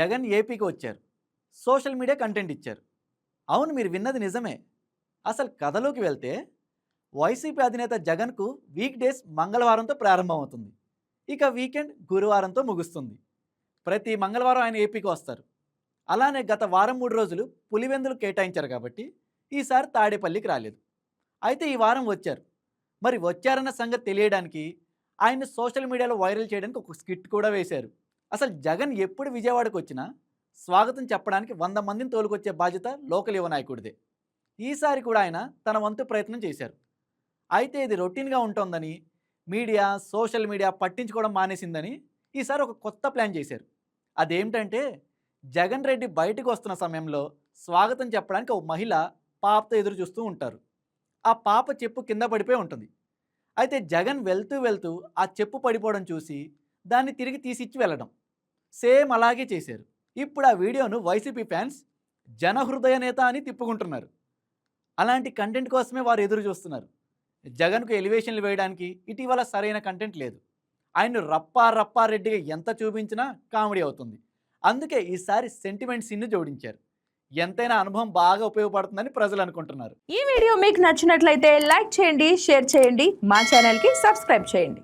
జగన్ ఏపీకి వచ్చారు. Social media content ఇచ్చారు. అవును మీరు విన్నది నిజమే. అసలు కథలోకి వెళ్తే వైసీపీ అధినేత జగన్కు వీక్ డేస్ మంగళవారంతో ప్రారంభమవుతుంది. ఇక వీకెండ్ గురువారంతో ముగుస్తుంది. ప్రతి మంగళవారం ఆయన ఏపీకి వస్తారు. అలానే గత వారం మూడు రోజులు పులివెందులు కేటాయించారు కాబట్టి ఈసారి తాడేపల్లికి రాలేదు. అయితే ఈ వారం వచ్చారు. మరి వచ్చారన్న సంగతి తెలియడానికి ఆయన సోషల్ మీడియాలో వైరల్ చేయడానికి ఒక స్కిట్ కూడా వేశారు. అసలు జగన్ ఎప్పుడు విజయవాడకు వచ్చినా స్వాగతం చెప్పడానికి వంద మందిని తోలుకొచ్చే బాధ్యత లోకల్ యువ నాయకుడిదే. ఈసారి కూడా ఆయన తన వంతు ప్రయత్నం చేశారు. అయితే ఇది రొటీన్గా ఉంటుందని మీడియా సోషల్ మీడియా పట్టించుకోవడం మానేసిందని ఈసారి ఒక కొత్త ప్లాన్ చేశారు. అదేమిటంటే జగన్ రెడ్డి బయటకు వస్తున్న సమయంలో స్వాగతం చెప్పడానికి ఒక మహిళ పాపతో ఎదురు చూస్తూ ఉంటారు. ఆ పాప చెప్పు కింద పడిపోయి ఉంటుంది. అయితే జగన్ వెళ్తూ వెళ్తూ ఆ చెప్పు పడిపోవడం చూసి దాన్ని తిరిగి తీసిచ్చి వెళ్ళడం. సేమ్ అలాగే చేశారు. ఇప్పుడు ఆ వీడియోను వైసీపీ ఫ్యాన్స్ జనహృదయ నేత అని తిప్పుకుంటున్నారు. అలాంటి కంటెంట్ కోసమే వారు ఎదురు చూస్తున్నారు. జగన్కు ఎలివేషన్లు వేయడానికి ఇటీవల సరైన కంటెంట్ లేదు. ఆయన రప్పా రప్పా రెడ్డిగా ఎంత చూపించినా కామెడీ అవుతుంది. అందుకే ఈసారి సెంటిమెంట్ సీన్ను జోడించారు. ఎంతైనా అనుభవం బాగా ఉపయోగపడుతుందని ప్రజలు అనుకుంటున్నారు. ఈ వీడియో మీకు నచ్చినట్లయితే లైక్ చేయండి షేర్ చేయండి మా ఛానల్కి సబ్స్క్రైబ్ చేయండి.